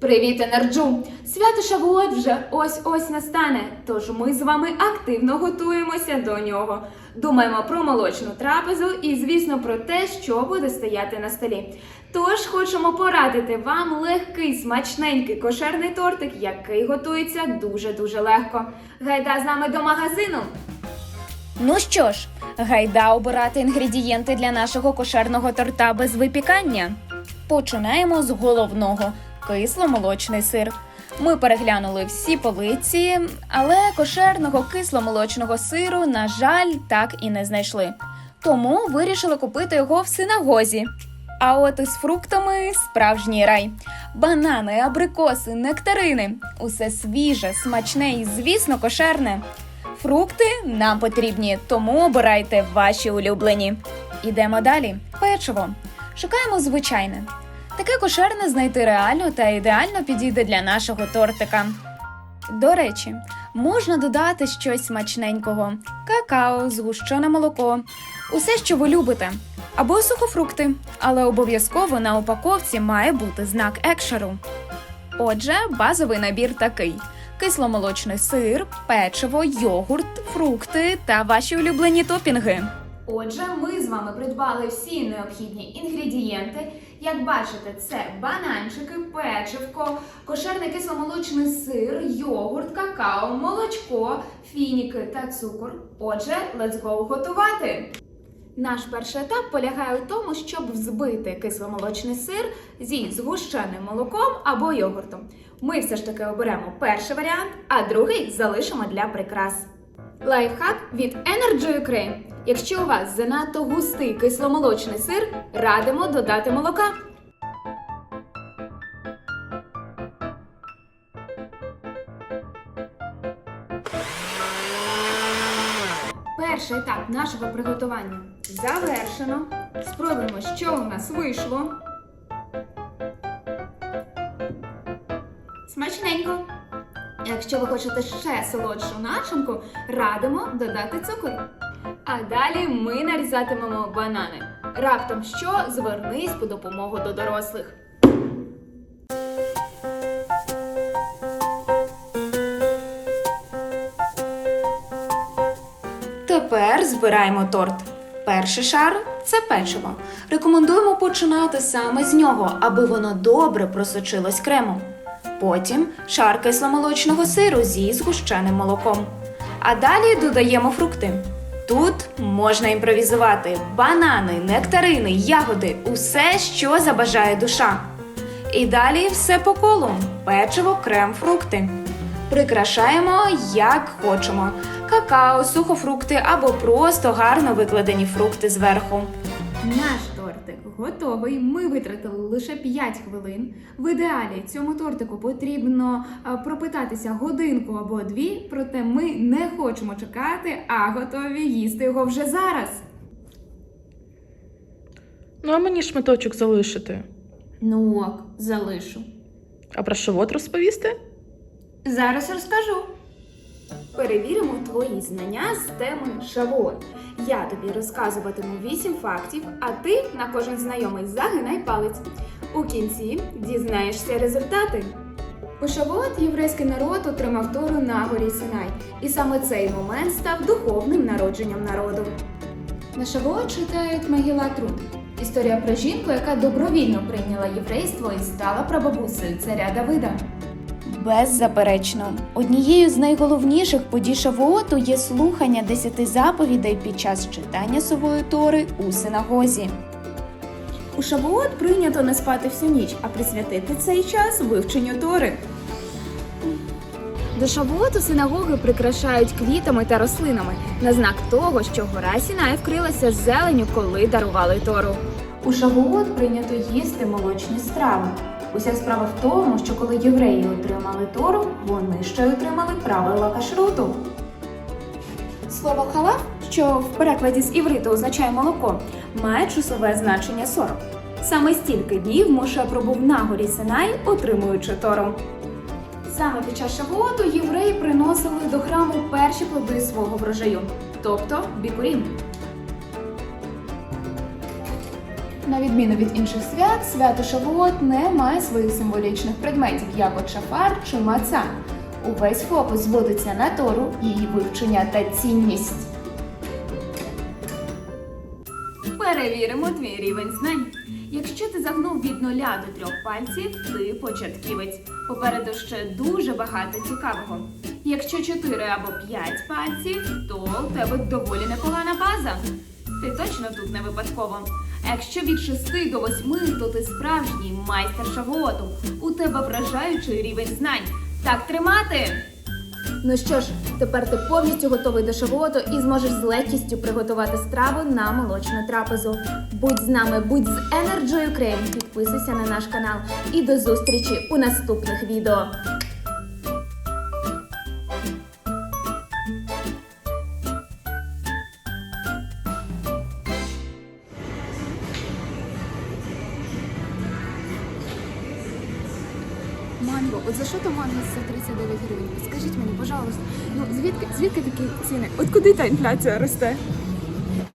Привіт, Енерджу! Свято Шавуот вже ось-ось настане, тож ми з вами активно готуємося до нього. Думаємо про молочну трапезу і, звісно, про те, що буде стояти на столі. Тож хочемо порадити вам легкий, смачненький кошерний тортик, який готується дуже-дуже легко. Гайда з нами до магазину! Ну що ж, гайда обирати інгредієнти для нашого кошерного торта без випікання. Починаємо з головного кисломолочний сир. Ми переглянули всі полиці, але кошерного кисломолочного сиру, на жаль, так і не знайшли. Тому вирішили купити його в синагозі. А от із фруктами справжній рай. Банани, абрикоси, нектарини. Усе свіже, смачне і, звісно, кошерне. Фрукти нам потрібні, тому обирайте ваші улюблені. Ідемо далі. Печиво. Шукаємо звичайне. Таке кошерне знайти реально та ідеально підійде для нашого тортика. До речі, можна додати щось смачненького: какао, згущене молоко, усе, що ви любите, або сухофрукти, але обов'язково на упаковці має бути знак екшеру. Отже, базовий набір такий: кисломолочний сир, печиво, йогурт, фрукти та ваші улюблені топінги. Отже, ми з вами придбали всі необхідні інгредієнти. Як бачите, це бананчики, печивко, кошерний кисломолочний сир, йогурт, какао, молочко, фініки та цукор. Отже, let's go готувати! Наш перший етап полягає у тому, щоб взбити кисломолочний сир зі згущеним молоком або йогуртом. Ми все ж таки оберемо перший варіант, а другий залишимо для прикрас. Лайфхак від Energy Ukraine. Якщо у вас занадто густий кисломолочний сир, радимо додати молока. Перший етап нашого приготування завершено. Спробуємо, що у нас вийшло. Смачненько. Якщо ви хочете ще солодшу начинку, радимо додати цукор. А далі ми нарізатимемо банани. Раптом що звернись по допомогу до дорослих. Тепер збираємо торт. Перший шар це печиво. Рекомендуємо починати саме з нього, аби воно добре просочилось кремом. Потім шар кисломолочного сиру зі згущеним молоком. А далі додаємо фрукти. Тут можна імпровізувати банани, нектарини, ягоди, усе, що забажає душа. І далі все по колу: печиво, крем, фрукти. Прикрашаємо як хочемо: какао, сухофрукти або просто гарно викладені фрукти зверху. Наш тортик готовий. Ми витратили лише 5 хвилин. В ідеалі цьому тортику потрібно пропитатися годинку або дві, проте ми не хочемо чекати, а готові їсти його вже зараз. Ну, а мені шматочок залишити. Ну ок, залишу. А про що от розповісти? Зараз розкажу. Перевіримо твої знання з теми Шавуот. Я тобі розказуватиму 8 фактів, а ти на кожен знайомий загинай палець. У кінці дізнаєшся результати. У Шавуот єврейський народ отримав Тору на горі Синай, і саме цей момент став духовним народженням народу. На Шавуот читають Магіла Труд. Історія про жінку, яка добровільно прийняла єврейство і стала прабабусею царя Давида. Беззаперечно, однією з найголовніших подій Шавуоту є слухання десяти заповідей під час читання сової тори у синагозі. У Шавуот прийнято не спати всю ніч, а присвятити цей час вивченню Тори. До Шавуоту синагоги прикрашають квітами та рослинами на знак того, що гора Сінай вкрилася зеленю, коли дарували Тору. У Шавуот прийнято їсти молочні страви. Уся справа в тому, що коли євреї отримали Тору, вони ще отримали правила кашруту. Слово халав, що в перекладі з івриту означає молоко, має часове значення 40. Саме стільки днів Моше пробув на горі Синай, отримуючи Тору. Саме під час Шавуоту євреї приносили до храму перші плоди свого врожаю, тобто бікурім. На відміну від інших свят, свято Шавуот не має своїх символічних предметів, як от шафар чи маца. Увесь фокус зводиться на тору, її вивчення та цінність. Перевіримо твій рівень знань. Якщо ти загнув від нуля до трьох пальців, ти початківець. Попереду ще дуже багато цікавого. Якщо чотири або п'ять пальців, то у тебе доволі непогана база. Ти точно тут не випадково. А якщо від шести до восьми, то ти справжній майстер шавуоту. У тебе вражаючий рівень знань. Так тримати! Ну що ж, тепер ти повністю готовий до шавуоту і зможеш з легкістю приготувати страву на молочну трапезу. Будь з нами, будь з Energy Ukraine, підписуйся на наш канал і до зустрічі у наступних відео. Манго, от за що то манго за 39 гривень? Скажіть мені, пожалуйста, ну звідки звідки такі ціни? От куди та інфляція росте?